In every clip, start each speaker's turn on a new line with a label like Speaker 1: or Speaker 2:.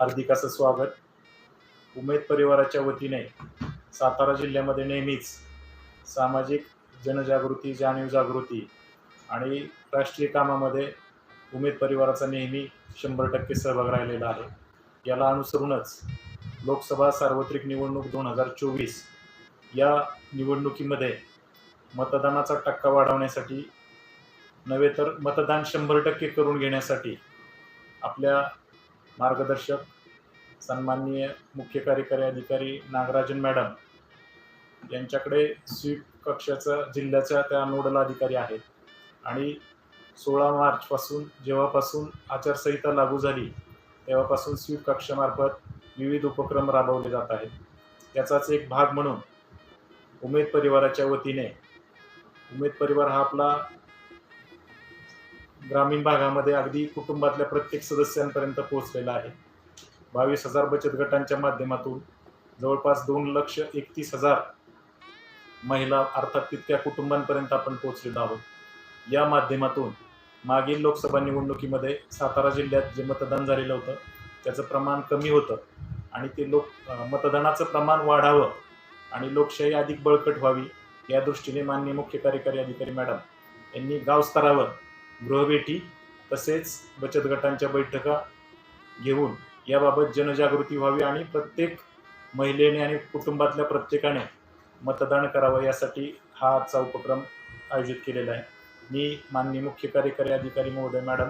Speaker 1: हार्दिकाचं हार्दिक असं स्वागत. उमेद परिवाराच्या वतीने सातारा जिल्ह्यामध्ये नेहमीच सामाजिक जनजागृती जाणीव जागृती आणि राष्ट्रीय कामामध्ये उमेद परिवाराचा नेहमी शंभर टक्के सहभाग राहिलेला आहे. याला अनुसरूनच लोकसभा सार्वत्रिक निवडणूक दोन हजार चोवीस या निवडणुकीमध्ये मतदानाचा टक्का वाढवण्यासाठी नव्हे तर मतदान शंभर टक्के करून घेण्यासाठी आपल्या मार्गदर्शक सन्माननीय मुख्य कार्यकारी अधिकारी नागराजन मॅडम यांच्याकडे स्वीप कक्षाचा जिल्ह्याच्या त्या नोडल अधिकारी आहेत. आणि सोळा मार्चपासून जेव्हापासून आचारसंहिता लागू झाली तेव्हापासून स्वीप कक्षामार्फत विविध उपक्रम राबवले जात आहेत. त्याचाच एक भाग म्हणून उमेद परिवाराच्या वतीने उमेद परिवार हा आपला ग्रामीण भागामध्ये अगदी कुटुंबातल्या प्रत्येक सदस्यांपर्यंत पोहोचलेला आहे. बावीस हजार बचत गटांच्या माध्यमातून जवळपास दोन लक्ष एकतीस हजार महिला अर्थात तितक्या कुटुंबांपर्यंत आपण पोहोचलेलो आहोत. या माध्यमातून मागील लोकसभा निवडणुकीमध्ये सातारा जिल्ह्यात जे मतदान झालेलं होतं त्याचं प्रमाण कमी होतं आणि ते लोक मतदानाचं प्रमाण वाढावं आणि लोकशाही अधिक बळकट व्हावी या दृष्टीने माननीय मुख्य कार्यकारी अधिकारी मॅडम यांनी गाव स्तरावर गृहभेटी तसेच बचत गटांच्या बैठका घेऊन याबाबत जनजागृती व्हावी आणि प्रत्येक महिलेने आणि कुटुंबातल्या प्रत्येकाने मतदान करावं यासाठी हा आजचा उपक्रम आयोजित केलेला आहे. मी माननीय मुख्य कार्यकारी अधिकारी महोदय मॅडम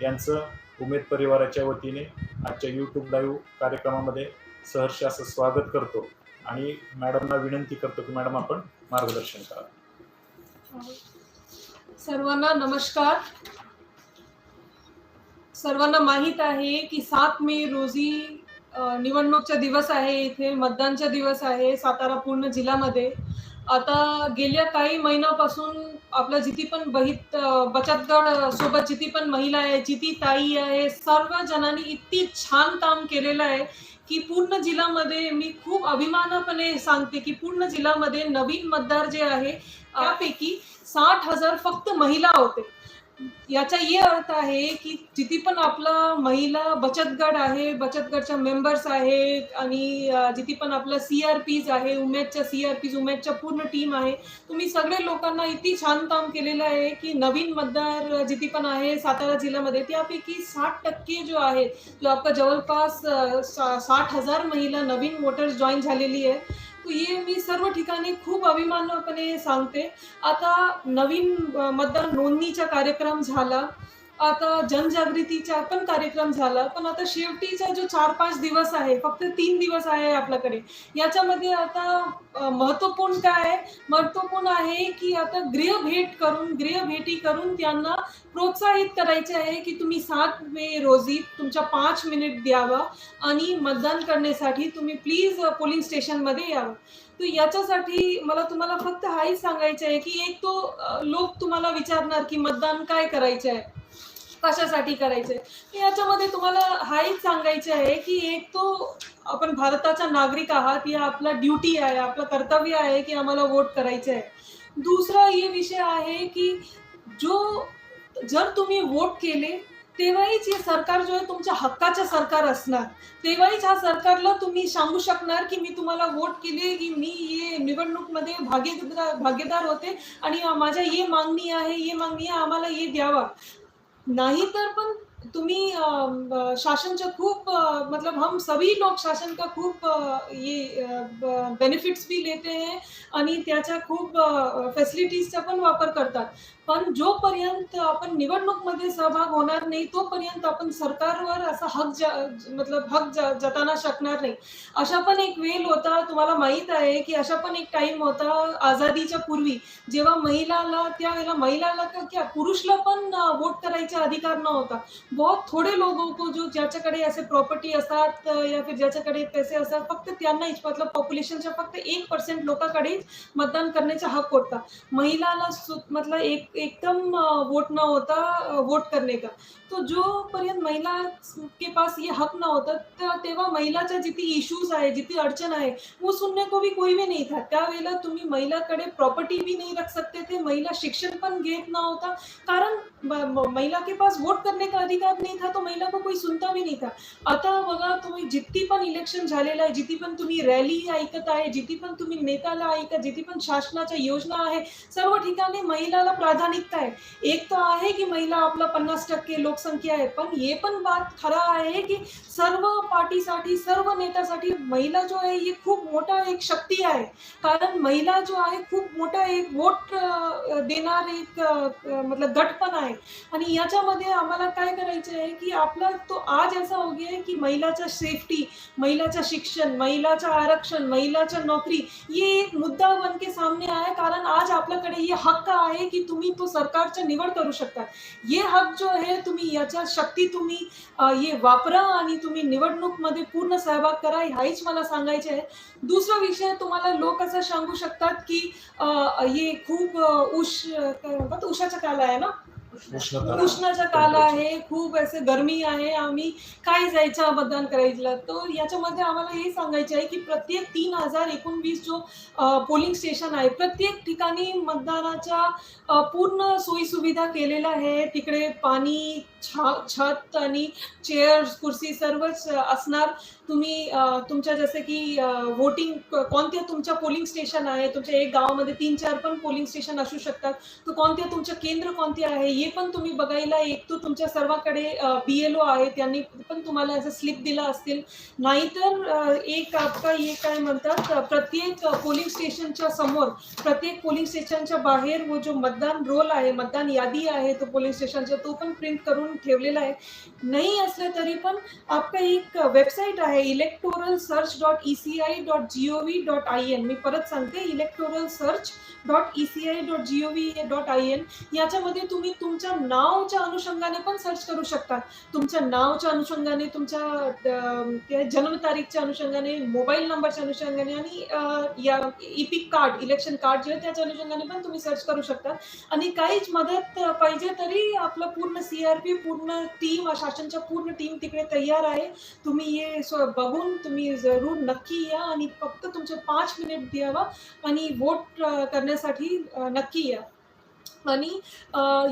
Speaker 1: यांचं उमेद परिवाराच्या वतीने आजच्या यूट्यूब लाईव्ह कार्यक्रमामध्ये सहर्ष असं स्वागत करतो आणि मॅडमना विनंती करतो की मॅडम आपण मार्गदर्शन करा. हो.
Speaker 2: सर्वांना नमस्कार. सर्वांना माहीत आहे की सात मे रोजी निवडणूकचा दिवस आहे. इथे मतदानचा दिवस आहे सातारा पूर्ण जिल्ह्यामध्ये. आता गेल्या काही महिन्यापासून आपल्या जिथे पण बहित बचत गट सोबत जिथे पण महिला आहे जिथे ताई आहे सर्व जणांनी इतकी छान काम केलेलं आहे की पूर्ण जिल्ह्यामध्ये मी खूप अभिमानापणे सांगते की पूर्ण जिल्ह्यामध्ये नवीन मतदार जे आहे त्यापैकी साठ हजार फक्त महिला होते. याचा हे अर्थ आहे की जिथे पण आपला महिला बचत गट आहे बचत गटच्या मेंबर्स आहेत आणि जिथे पण आपलं सी आर पीज आहे उमेदच्या सी आर पीज उमेदच्या पूर्ण टीम आहे तुम्ही सगळे लोकांना इतकी छान काम केलेलं आहे की नवीन मतदार जिथे पण आहे सातारा जिल्ह्यामध्ये त्यापैकी साठ टक्के जो आहे जो आपका जवळपास साठ हजार महिला नवीन वोटर्स जॉईन झालेली आहे. हे मी सर्व ठिकाणी खूप अभिमानपणे सांगते. आता नवीन मतदार नोंदणीचा कार्यक्रम झाला. आता जनजागृतीचा पण कार्यक्रम झाला पण आता शेवटीचा जो चार पाच दिवस आहे फक्त तीन दिवस आहे आपल्याकडे याच्यामध्ये आता महत्त्वपूर्ण महत्त्वपूर्ण काय आहे? महत्त्वपूर्ण आहे की आता गृहभेट करून गृहभेटी करून त्यांना प्रोत्साहित करायचे आहे की तुम्ही सात मे रोजी तुमच्या पाच मिनिट द्यावा आणि मतदान करण्यासाठी तुम्ही प्लीज पोलिंग स्टेशनमध्ये यावं. तर याच्यासाठी मला तुम्हाला फक्त हाही सांगायचं आहे की एक तो लोक तुम्हाला विचारणार की मतदान काय करायचं आहे कशासाठी करायचंय? याच्यामध्ये तुम्हाला हाही सांगायचं आहे की एक तो आपण भारताचा नागरिक आहात या आपला ड्युटी आहे आपलं कर्तव्य आहे की आम्हाला वोट करायचं आहे दुसरा हे विषय आहे की जो जर तुम्ही वोट केले तेव्हाहीच हे सरकार जो आहे तुमच्या हक्काचे सरकार असणार. तेव्हाहीच हा सरकारला तुम्ही सांगू शकणार की मी तुम्हाला वोट केले की मी हे निवडणूकमध्ये भागीदार भागीदार होते आणि माझ्या ये मागणी आहे ये मागणी आहे आम्हाला हे द्यावा. नाही तर पण तुम्ही शासनच्या खूप मतलब हम सभी लोग शासन का खूप ये बेनिफिट्स भी लेते हैं आणि त्याच्या खूप फॅसिलिटीजचा पण वापर करतात. पण जोपर्यंत आपण निवडणूकमध्ये सहभाग होणार नाही तोपर्यंत आपण सरकारवर असा हक जा मतलब हक जा जताना शकणार नाही. अशा पण एक वेळ होता तुम्हाला माहीत आहे की अशा पण एक टाइम होता आझादीच्या पूर्वी जेव्हा महिलाला त्यावेळेला महिलाला का क्या पुरुषला पण वोट करायचा अधिकार नव्हता. बहुत थोडे लोगों को जो ज्याच्याकडे असे प्रॉपर्टी असतात या फिर ज्याच्याकडे पैसे असतात फक्त त्यांनाच मतलब पॉप्युलेशनच्या फक्त एक पर्सेंट लोकांकडे मतदान करण्याचा हक होता. महिलाला मतलब एक एकदम वोट न होता वोट करने का? तो जो पर्यंत महिला के पास ये हक ना होता तेव्हा महिलाच्या जिथे इश्यूज आहे जिथे अडचण आहे वो सुनने को भी कोई भी नहीं था. त्यावेळेला तुम्ही महिलाकडे प्रॉपर्टी भी नहीं रख सकते थे महिला शिक्षण पण घेत नव्हता कारण महिला के पास वोट करने का अधिकार नहीं था तो महिला को कोई सुनता भी नहीं था. आता बघा तुम्ही जितकी पण इलेक्शन झालेलं आहे जिथे पण तुम्ही रॅली ऐकत आहे जिथे पण तुम्ही नेत्याला ऐकत जिथे पण शासनाच्या योजना आहे सर्व ठिकाणी महिलाला निघत आहे. एक तर आहे की महिला आपलं पन्नास टक्के लोकसंख्या आहे पण हे पण बात खरा आहे की सर्व पार्टीसाठी सर्व नेत्यासाठी महिला जो आहे ही खूप मोठा एक शक्ती आहे. कारण महिला जो आहे खूप मोठा एक वोट देणार एक मतलब गट पण आहे. आणि याच्यामध्ये आम्हाला काय करायचं आहे की आपला तो आज असा हो गया की महिलाच्या सेफ्टी महिलाचं शिक्षण महिलाचं आरक्षण महिलाच्या नोकरी ये एक मुद्दा बन के सामने आया. कारण आज आपल्याकडे हे हक्क आहे की तुम्ही तो सरकारच्या निवड करू शकता. ये हक जो आहे तुम्ही याच्या शक्ती तुम्ही हे ये वापरा आणि तुम्ही निवडणूकमध्ये पूर्ण सहभाग करा हेच मला सांगायचे आहे. दुसरा विषय तुम्हाला लोक असं सांगू शकतात की हे खूप उश काय म्हणतात उशाचा काल आहे ना? उष्णाचा काल आहे खूप असे गरमी आहे आम्ही काय जायचं मतदान करायचं तर याच्यामध्ये आम्हाला हे सांगायचे आहे की प्रत्येक तीन हजार एकोणवीस जो पोलिंग स्टेशन आहे प्रत्येक ठिकाणी मतदानाच्या पूर्ण सोयी सुविधा केलेल्या आहे तिकडे पाणी छा छत आणि चेअर्स खुर्सी सर्वच असणार. तुम्ही तुमच्या जसे की वोटिंग कोणत्या तुमच्या पोलिंग स्टेशन आहे? तुमच्या एक गावामध्ये तीन चार पण पोलिंग स्टेशन असू शकतात. तर कोणते तुमच्या केंद्र कोणते आहे? हे पण तुम्ही बघायला एक तर तुमच्या सर्वांकडे बी एल ओ आहे. त्यांनी पण तुम्हाला असं स्लिप दिला असतील. नाहीतर एक आपका हे काय म्हणतात प्रत्येक पोलिंग स्टेशनच्या समोर प्रत्येक पोलिंग स्टेशनच्या बाहेर वो जो मतदान रोल आहे मतदान यादी आहे तो पोलिंग स्टेशनचा तो पण प्रिंट करून ठेवलेला आहे. नाही असलं तरी पण आपका एक वेबसाईट आहे. Electoral search dot E C I dot G O V dot I N मी परत सांगते electoral search dot E C I dot G O V dot I N याच्यामध्ये तुम्ही तुमच्या नावच्या अनुषंगाने पण सर्च करू शकता. तुमच्या नावच्या अनुषंगाने तुमच्या जन्मतारीखच्या अनुषंगाने मोबाईल नंबरच्या अनुषंगाने आणि या इपिक कार्ड इलेक्शन कार्ड जे आहे त्याच्या अनुषंगाने पण तुम्ही सर्च करू शकता. आणि काहीच मदत पाहिजे तरी आपलं पूर्ण सी आर पी पूर्ण टीम शासनच्या पूर्ण टीम तिकडे तयार आहे. तुम्ही हे बघून तुम्ही जरूर नक्की या आणि फक्त तुमचे पाच मिनिट द्यावा आणि वोट करण्यासाठी नक्की या. आणि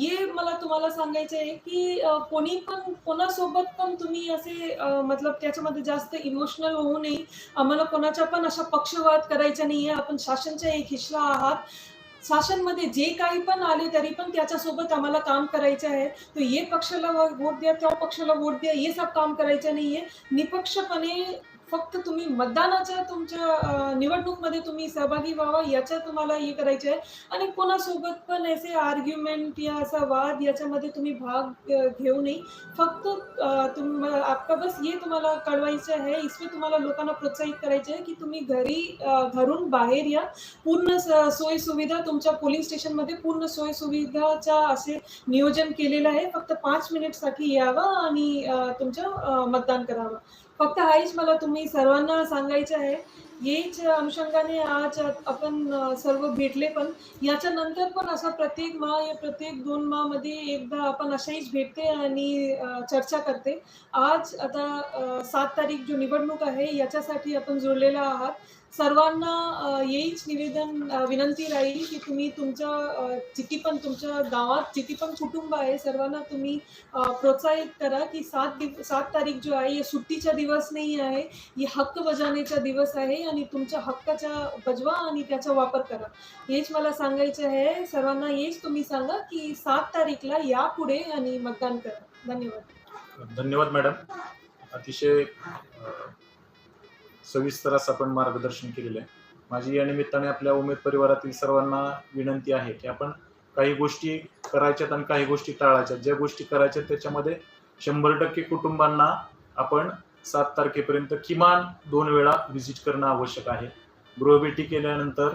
Speaker 2: ये हे मला तुम्हाला सांगायचं आहे की कोणी पण कोणासोबत पण तुम्ही असे मतलब त्याच्यामध्ये जास्त इमोशनल होऊ नये. आम्हाला कोणाचा पण अशा पक्षवाद करायचा नाही आहे आपण शासनचा एक हिस्सा आहात. शासनमध्ये जे काही पण आले तरी पण त्याच्यासोबत आम्हाला काम करायचं आहे. तर ये पक्षाला वोट द्या त्या पक्षाला वोट द्या हे सब काम करायचं नाही आहे निपक्षपणे फक्त तुम्ही मतदानाच्या तुमच्या निवडणूकमध्ये तुम्ही सहभागी व्हावा याच्या तुम्हाला हे करायचे आहे. आणि कोणासोबत पण असे आर्ग्युमेंट या असा वाद याच्यामध्ये तुम्ही भाग घेऊ नये. फक्त तुम आपका बस ये तुम्हाला कळवायचं आहे. इसमें तुम्हाला लोकांना प्रोत्साहित करायचे आहे की तुम्ही घरी घरून बाहेर या. पूर्ण स- सोयी सुविधा तुमच्या पोलिंग स्टेशनमध्ये पूर्ण सोयी सुविधाचा असे नियोजन केलेलं आहे. फक्त पाच मिनिटसाठी यावं आणि तुमचं मतदान करावं. फक्त आईच मला तुम्ही सर्वांना सांगायचं आहे. येच अनुषंगाने आज आपण सर्व भेटले पण याच्या नंतर पण असा प्रत्येक माह या प्रत्येक दोन माहमध्ये एकदा आपण अशाहीच भेटते आणि चर्चा करते. आज आता सात तारीख जो निवडणूक आहे याच्यासाठी आपण जुळलेला आहात. सर्वांना येईच हेच निवेदन विनंती राहील की तुम्ही तुमच्या अ, जिथे पण तुमच्या गावात जिथे पण कुटुंब आहे सर्वांना तुम्ही प्रोत्साहित करा की सात दिव सात तारीख जो आहे हे सुट्टीचा दिवस नाही आहे ही हक्क बजावण्याचा दिवस आहे आणि तुमच्या हक्काचा बजवा आणि त्याचा वापर करा. हेच मला सांगायचं आहे. सर्वांना हेच तुम्ही सांगा की सात तारीखला या पुढे आणि मतदान करा. धन्यवाद.
Speaker 1: धन्यवाद मॅडम. अतिशय सविस्तर असं आपण मार्गदर्शन केलेलं आहे. माझी या निमित्ताने आपल्या उमेद परिवारातील सर्वांना विनंती आहे की आपण काही गोष्टी करायच्यात आणि काही गोष्टी टाळायच्यात. ज्या गोष्टी करायच्यात त्याच्यामध्ये शंभर टक्के कुटुंबांना आपण सात तारखेपर्यंत किमान दोन वेळा व्हिजिट करणं आवश्यक आहे. गृहभेटी केल्यानंतर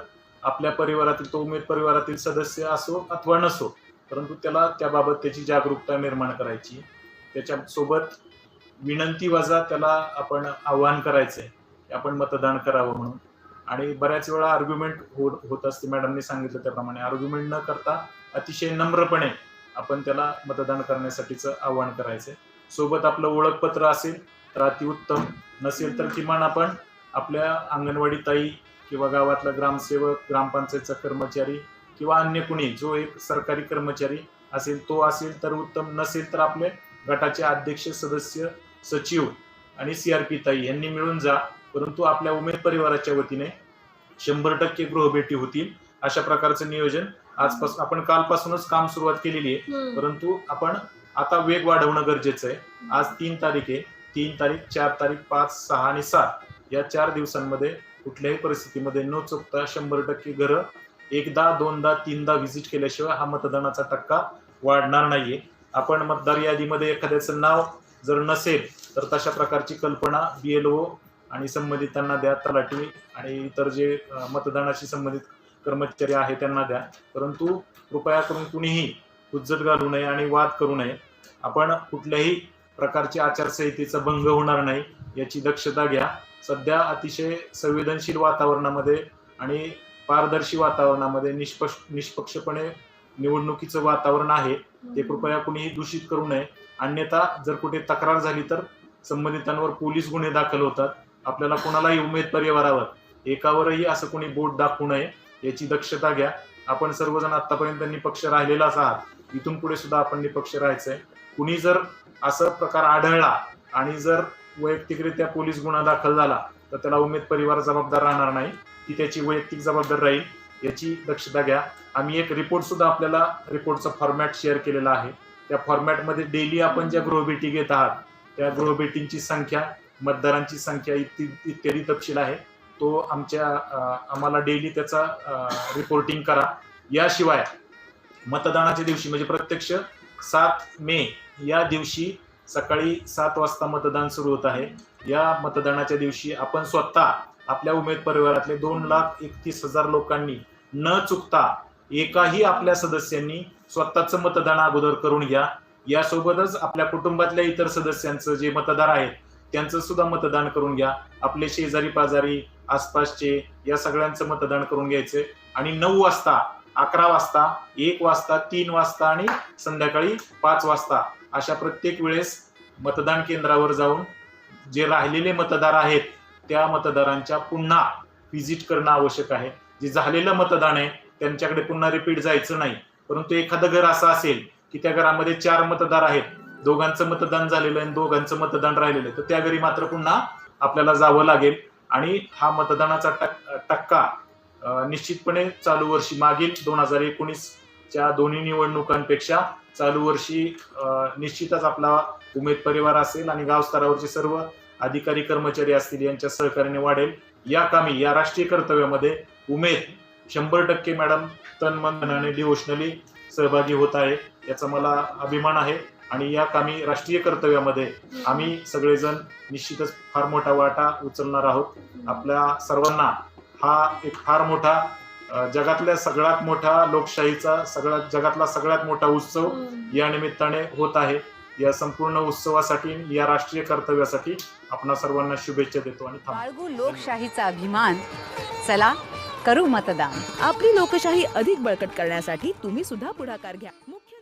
Speaker 1: आपल्या परिवारातील तो उमेद परिवारातील सदस्य असो अथवा नसो परंतु त्याला त्याबाबत त्याची जागरूकता निर्माण करायची. त्याच्यासोबत विनंती वजा त्याला आपण आव्हान करायचं आहे आपण मतदान करावं म्हणून. आणि बऱ्याच वेळा आर्ग्युमेंट होत होत असते मॅडमने सांगितलं त्याप्रमाणे. आर्ग्युमेंट न करता अतिशय नम्रपणे आपण त्याला मतदान करण्यासाठीचं आव्हान करायचंय. सोबत आपलं ओळखपत्र असेल तर अतिउत्तम. नसेल तर किमान आपण आपल्या अंगणवाडी ताई किंवा गावातला ग्रामसेवक ग्रामपंचायतचा कर्मचारी किंवा अन्य कुणी जो एक सरकारी कर्मचारी असेल तो असेल तर उत्तम. नसेल तर आपले गटाचे अध्यक्ष सदस्य सचिव आणि सीआरपी ताई यांनी मिळून जा. परंतु आपल्या उमेद परिवाराच्या वतीने शंभर टक्के गृहभेटी होतील अशा प्रकारचं नियोजन आजपासून आपण कालपासूनच काम सुरुवात केलेली आहे. परंतु आपण आता वेग वाढवणं गरजेचं आहे. आज तीन तारीख आहे. तीन तारीख चार तारीख पाच सहा आणि सात या चार दिवसांमध्ये कुठल्याही परिस्थितीमध्ये न चुकता शंभर टक्के घरं एकदा दोनदा तीनदा व्हिजिट केल्याशिवाय हा मतदानाचा टक्का वाढणार नाहीये. आपण मतदार यादीमध्ये एखाद्याचं नाव जर नसेल तर तशा प्रकारची कल्पना बीएलओ आणि संबंधितांना द्या तलाठी आणि इतर जे मतदानाशी संबंधित कर्मचारी आहे त्यांना द्या. परंतु कृपया करून कुणीही हुज्जत घालू नये आणि वाद करू नये. आपण कुठल्याही प्रकारची आचारसंहितेचा भंग होणार नाही याची दक्षता घ्या. सध्या अतिशय संवेदनशील वातावरणामध्ये आणि पारदर्शी वातावरणामध्ये निष्पक्ष निष्पक्षपणे निवडणुकीचं वातावरण आहे. ते कृपया कुणीही दूषित करू नये. अन्यथा जर कुठे तक्रार झाली तर संबंधितांवर पोलीस गुन्हे दाखल होतात. आपल्याला कोणालाही उमेद परिवारावर एकावरही असं कोणी बोट दाखवू नये याची दक्षता घ्या. आपण सर्वजण आतापर्यंत निपक्ष राहिलेलाच आहात. इथून पुढे सुद्धा आपण निपक्ष राहायचंय. कुणी जर असं प्रकार आढळला आणि जर वैयक्तिकरित्या पोलीस गुन्हा दाखल झाला तर त्याला उमेद परिवार जबाबदार राहणार नाही. ती त्याची वैयक्तिक जबाबदार राहील याची दक्षता घ्या. आम्ही एक रिपोर्ट सुद्धा आपल्याला रिपोर्टचा फॉर्मॅट शेअर केलेला आहे. त्या फॉर्मॅटमध्ये डेली आपण ज्या गृहभेटी घेत आहात त्या गृहभेटींची संख्या मतदारांची संख्या इत्यादी इत्यादी तपशील आहे. तो आमच्या आम्हाला डेली त्याचा रिपोर्टिंग करा. याशिवाय मतदानाच्या दिवशी म्हणजे प्रत्यक्ष सात मे या दिवशी सकाळी सात वाजता मतदान सुरू होत आहे. या मतदानाच्या दिवशी आपण स्वतः आपल्या उमेद परिवारातले दोन लाख एकतीस हजार लोकांनी न चुकता एकाही आपल्या सदस्यांनी स्वतःचं मतदान अगोदर करून घ्या. यासोबतच आपल्या कुटुंबातल्या इतर सदस्यांचं जे मतदार आहेत त्यांचं सुद्धा मतदान करून घ्या. आपले शेजारी पाजारी आसपासचे या सगळ्यांचं मतदान करून घ्यायचं. आणि नऊ वाजता अकरा वाजता एक वाजता तीन वाजता आणि संध्याकाळी पाच वाजता अशा प्रत्येक वेळेस मतदान केंद्रावर जाऊन जे राहिलेले मतदार आहेत त्या मतदारांच्या पुन्हा व्हिजिट करणं आवश्यक आहे. जे झालेलं मतदान आहे त्यांच्याकडे पुन्हा रिपीट जायचं नाही. परंतु एखादं घर असं असेल की त्या घरामध्ये चार मतदार आहेत दोघांचं मतदान झालेलं आहे आणि दोघांचं मतदान राहिलेलं आहे. तर त्या घरी मात्र पुन्हा आपल्याला जावं लागेल. आणि हा मतदानाचा टक्का निश्चितपणे चालू वर्षी मागील दोन हजार एकोणीसच्या दोन्ही निवडणुकांपेक्षा चालू वर्षी निश्चितच आपला उमेद परिवार असेल आणि गाव स्तरावरचे सर्व अधिकारी कर्मचारी असतील यांच्या सहकार्याने वाढेल. या कामी या राष्ट्रीय कर्तव्यामध्ये उमेद शंभर टक्के मॅडम तन मन आणि डिवोशनली सहभागी होत आहे याचा मला अभिमान आहे. आणि या कामी राष्ट्रीय कर्तव्यामध्ये आम्ही सगळेजण निश्चितच फार मोठा वाटा उचलणार आहोत. आपल्या सर्वांना हा एक फार मोठा जगातल्या सगळ्यात मोठा लोकशाहीचा सगळ्यात जगातला सगळ्यात मोठा उत्सव. या निमित्ताने होत आहे. या संपूर्ण उत्सवासाठी या राष्ट्रीय कर्तव्यासाठी आपणा सर्वांना शुभेच्छा देतो आणि
Speaker 3: बाळगू लोकशाहीचा अभिमान. चला करू मतदान.
Speaker 4: आपली लोकशाही अधिक बळकट करण्यासाठी तुम्ही सुद्धा पुढाकार घ्या. मुख्य